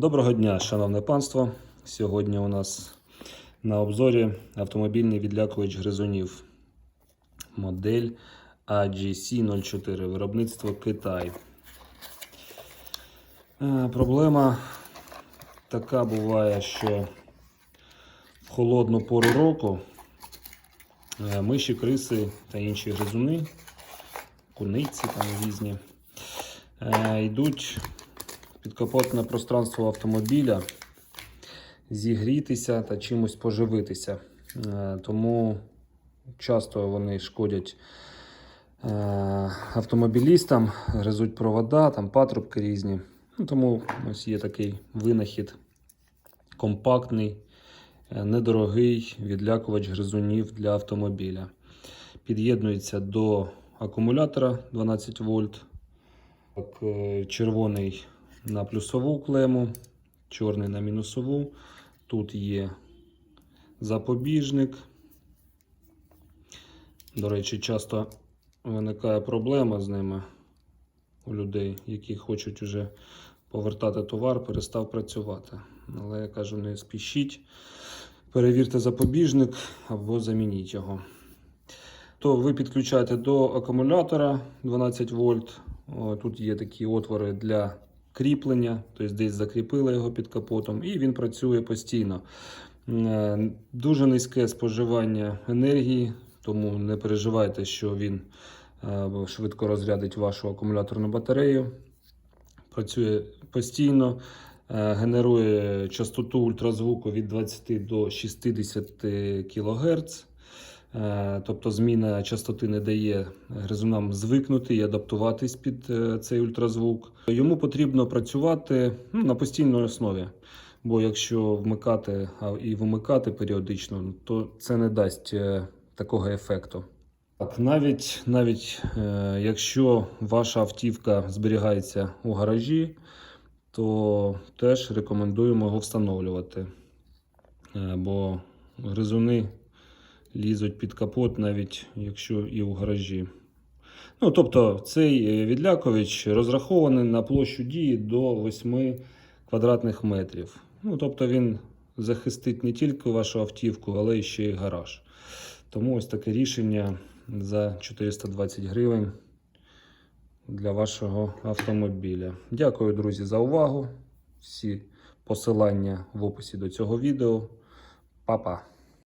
Доброго дня, шановне панство. Сьогодні у нас на обзорі автомобільний відлякувач гризунів. Модель AGC04, виробництво Китай. Е, Проблема така буває, що в холодну пору року е, миші, криси та інші гризуни, куниці там різні, е, йдуть підкапотне пространство автомобіля, зігрітися та чимось поживитися. Е, Тому часто вони шкодять е, автомобілістам, гризуть провода, там патрубки різні. Ну, Тому ось є такий винахід компактний, е, недорогий відлякувач гризунів для автомобіля. Під'єднується до акумулятора 12 вольт. Червоний на плюсову клему, чорний на мінусову. Тут є запобіжник. До речі, часто виникає проблема з ними у людей, які хочуть вже повертати товар, перестав працювати. Але я кажу, не спішіть, перевірте запобіжник або замініть його. То ви підключаєте до акумулятора 12 вольт. Тут є такі отвори для кріплення, тобто десь закріпили його під капотом, і він працює постійно. Е, Дуже низьке споживання енергії, тому не переживайте, що він е, швидко розрядить вашу акумуляторну батарею. Працює постійно, е, генерує частоту ультразвуку від 20 до 60 кГц. Е, Тобто зміна частоти не дає гризунам звикнути і адаптуватись під е, цей ультразвук. Йому потрібно працювати ну, на постійній основі. Бо якщо вмикати і вимикати періодично, то це не дасть е, такого ефекту. Так, навіть навіть якщо ваша автівка зберігається у гаражі, то теж рекомендуємо його встановлювати. Бо гризуни лізуть під капот, навіть якщо і у гаражі. Ну, тобто, цей е, відлякувач розрахований на площу дії до 8 квадратних метрів. Ну, тобто він захистить не тільки вашу автівку, але й ще й гараж. Тому ось таке рішення за 420 гривень для вашого автомобіля. Дякую, друзі, за увагу. Всі посилання в описі до цього відео. Па-па!